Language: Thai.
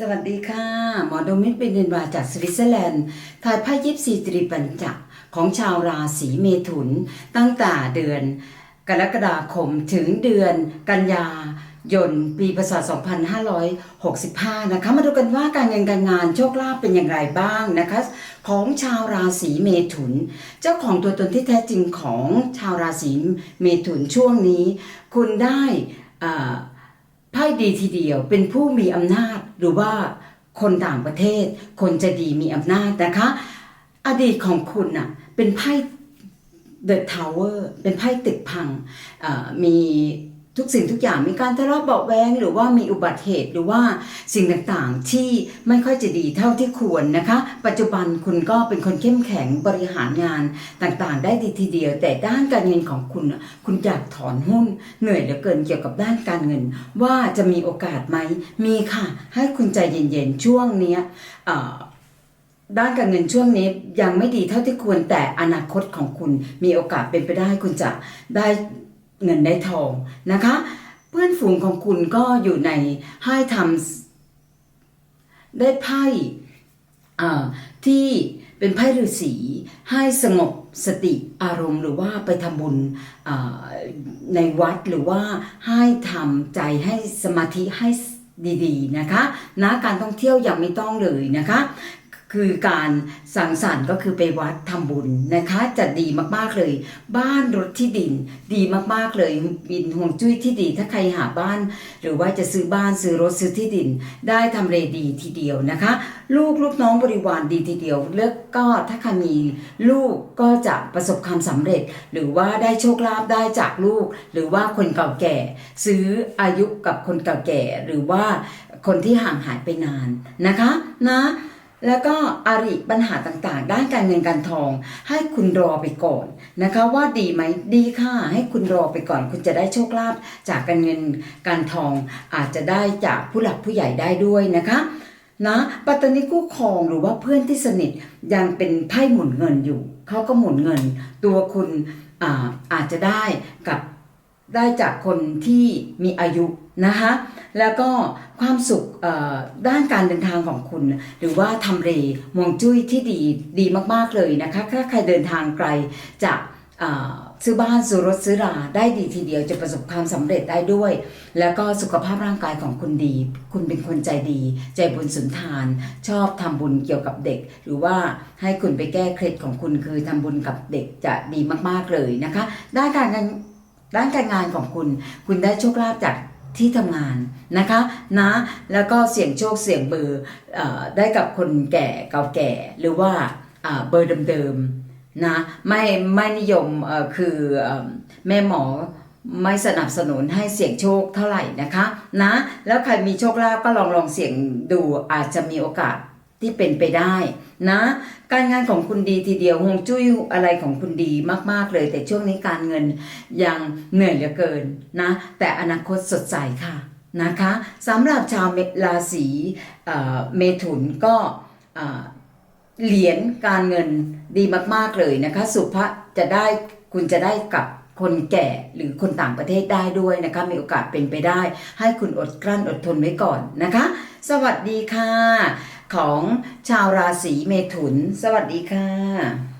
สวัสดีค่ะ หมอโดมิตรเป็นเดนวาจากสวิตเซอร์แลนด์ถ่ายไพ่ยิปซีตรีปัญจักของชาวราศีเมถุน ตั้งแต่เดือนกรกฎาคมถึงเดือนกันยายนปีพศ2565 นะคะ มาดูกันว่าการเงินการงานโชคลาภเป็นอย่างไรบ้างนะคะ ของชาวราศีเมถุน เจ้าของตัวตนที่แท้จริงของชาวราศีเมถุนช่วงนี้ คุณได้อ่า ไพ่ดีทีเดียวเป็นผู้มีอำนาจหรือว่าคนต่างประเทศ คนจะดีมีอำนาจนะคะ อดีตของคุณน่ะเป็นไพ่ The Tower เป็นไพ่ตึกพังมี ทุกสิ่งทุกอย่างมีการทะเลาะเบาแวงหรือว่ามีอุบัติเหตุหรือว่าสิ่งต่างๆ ที่ไม่ค่อยจะดีเท่าที่ควรนะคะ ปัจจุบันคุณก็เป็นคนเข้มแข็งบริหารงานต่างๆ ได้ดีทีเดียว แต่ด้านการเงินของคุณ คุณอยากถอนหุ้นเหนื่อยเหลือเกินเกี่ยวกับด้านการเงิน ว่าจะมีโอกาสไหมมีค่ะ ให้คุณใจเย็นๆช่วงเนี้ยด้านการเงินช่วงนี้ยังไม่ดีเท่าที่ควรแต่อนาคตของคุณมีโอกาสเป็นไปได้คุณจะได้ เงินได้ทองนะคะ เพื่อนฝูงของคุณก็อยู่ในให้ทำได้ไพ่ที่เป็นไพ่ฤาษีให้สงบสติอารมณ์ หรือว่าไปทำบุญในวัดหรือว่าให้ทำใจให้สมาธิให้ดีๆนะคะนะการท่องเที่ยวยังไม่ต้องเลยนะคะ คือการสังสรรค์ก็คือไปวัดทำบุญนะคะจะดีมากๆเลย บ้านรถที่ดิน ดีมากๆเลยบินห่วงจุ้ยที่ดีถ้าใครหาบ้าน หรือว่าจะซื้อบ้านซื้อรถซื้อที่ดิน ได้ทำเลดีทีเดียวนะคะ ลูกลูกน้องบริวารดีทีเดียว เลือกก็ถ้าใครมีลูกก็จะประสบความสำเร็จ หรือว่าได้โชคลาภได้จากลูก หรือว่าคนเก่าแก่ ซื้ออายุกับคนเก่าแก่ หรือว่าคนที่ห่างหายไปนานนะคะนะ แล้วก็อาริปัญหาต่างๆ ด้านการเงินการทอง ให้คุณรอไปก่อนนะคะ ว่าดีไหมดีค่ะ ให้คุณรอไปก่อน คุณจะได้โชคลาภจากการเงินการทอง อาจจะได้จากผู้หลักผู้ใหญ่ได้ด้วยนะคะนะปัตตานีคู่ครองหรือว่าเพื่อนที่สนิทยังเป็นไพ่หมุนเงินอยู่เขาก็หมุนเงิน ตัวคุณอาอาจจะได้กับ ได้จากคนที่มีอายุนะคะแล้วก็ความสุขด้านการเดินทางของคุณ หรือว่าทำเลมวงจุ้ยที่ดีดีมากๆเลยนะคะถ้าใครเดินทางไกลจะเอ่อซื้อบ้านซื้อรถซื้อราได้ดีทีเดียวจะประสบความสำเร็จได้ด้วย แล้วก็สุขภาพร่างกายของคุณดี คุณเป็นคนใจดี ใจบุญสุนทาน ชอบทำบุญเกี่ยวกับเด็ก หรือว่าให้คุณไปแก้เคล็ดของคุณคือทำบุญกับเด็กจะดีมากๆเลยนะคะด้านการเงิน ด้านการงานของคุณ คุณได้โชคลาภจากที่ทำงานนะคะนะแล้วก็เสี่ยงโชคเสี่ยงเบอร์ได้กับคนแก่เก่าแก่ หรือว่าเบอร์เดิมๆนะไม่ไม่นิยมคือแม่หมอไม่สนับสนุนให้เสี่ยงโชคเท่าไหร่นะคะนะแล้วใครมีโชคลาภก็ลองลองเสี่ยงดูอาจจะมีโอกาสที่เป็นไปได้นะ การงานของคุณดีทีเดียวฮวงจุ้ยอะไรของคุณดีมาก ๆ เลย แต่ช่วงนี้การเงินยังเหนื่อยเหลือเกินนะ แต่อนาคตสดใสค่ะนะคะสำหรับชาวเมราศีเมถุนก็เอ่อเหรียญการเงินดีมาก ๆ เลยนะคะ สุภะจะได้คุณจะได้กับคนแก่หรือคนต่างประเทศได้ด้วยนะคะ มีโอกาสเป็นไปได้ ให้คุณอดกลั้นอดทนไว้ก่อนนะคะ สวัสดีค่ะ ของชาวราศีเมถุน สวัสดีค่ะ